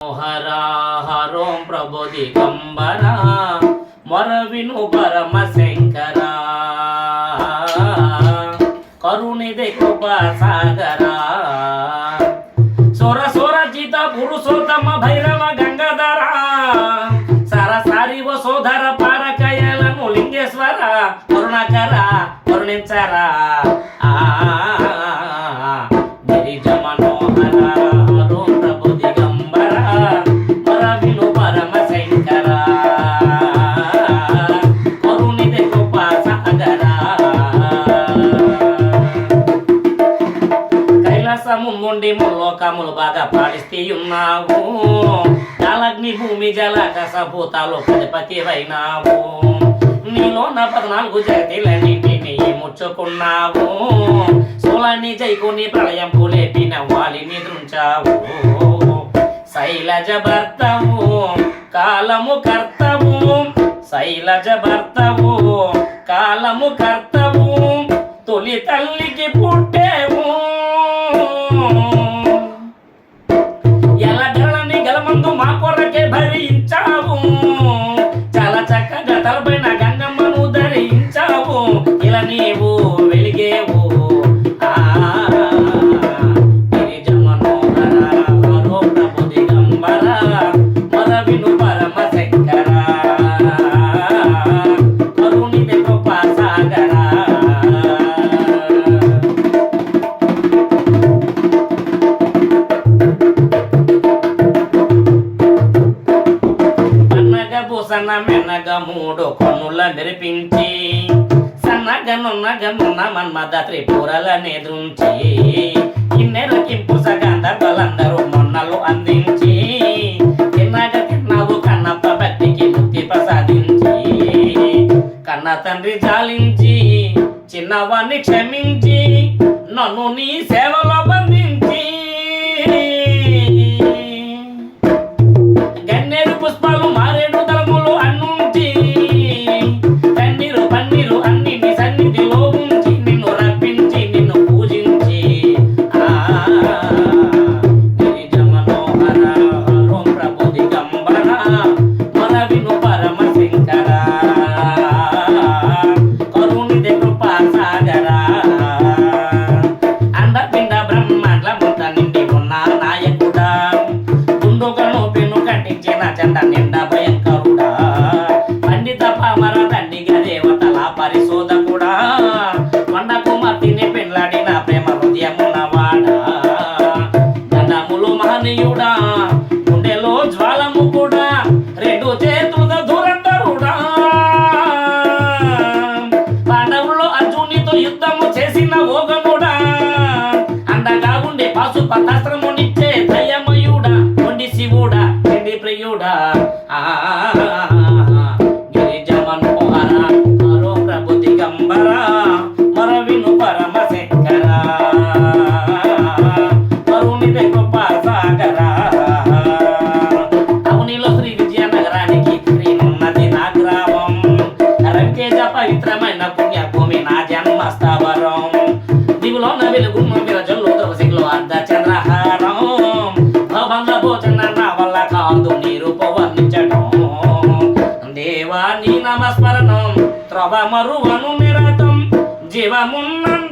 హరా హరోం ప్రభు దిగంబర మొరవిను పరమ శంకర కరుణిదే కృపా సాగరా సుర సుర జిత పురుషోత్తమ భైరవ గంగాధర సరసారి వసోధర సోదర పారకయలను లింగేశ్వర కరుణాకర కరుణించరా కైలాసము నుండి ముల్లోకములు బాగా పాడిస్తీ ఉన్నావు జలగ్ని భూమి జల భూతాలు పతిపతి అయినావు నీలో నా పద్నాలుగు జగతిలన్నింటినీ ముచ్చుకున్నావు. సోలాన్ని జైకుని ప్రళయం పులేపిన వాలిని దృంచావు. శైలజ భర్తవు కాలము కర్తవు శైలజ భర్తవు కాలము కర్తవు. తొలి తల్లికి పుట్టేవు సన్న బుసన మెనగ మూడు కొన్నుల మెరిపించి సన్నగ నున్నగ మన్మద త్రిపురల నెదుంచి కిన్నెరకింపు సగంధర్వలందరూ మొన్నలు అందించి తిన్నగ తిన్నావు కన్నప్ప భక్తికి ముక్తి ప్రసాదించి కన్న తండ్రి జాలించి చిన్నవాణ్ణి క్షమించి నన్ను నీ సేవలో బంధించి నటించిన చంద చండ నిండా భయంకరుడా పండిత పామర దండిగ దేవతల పరిశోధకుడా కొండ కుమార్తెని పెళ్ళాడిన ప్రేమ హృదయమున్నవాడా గణములు మహనీయుడా గుండెలో జ్వాలము కూడా రెండు చేతుల దురంధరుడా పాండవులు అర్జునితో యుద్ధము చేసిన ఓగముడా. అండగా ఉండే పాశుపతాస్త్రమునిచ్చే జన్మస్థావరం దిగులోన వెలుగున్న విరజల్లు ద్రవసిగులు అర్ధ చంద్రహారం. భవన్ల భోజన నా వల్ల కాదు నీరు పవర్ణించటం. దేవా నమస్మరణం త్రవ మరువను నిరతం జీవమున్న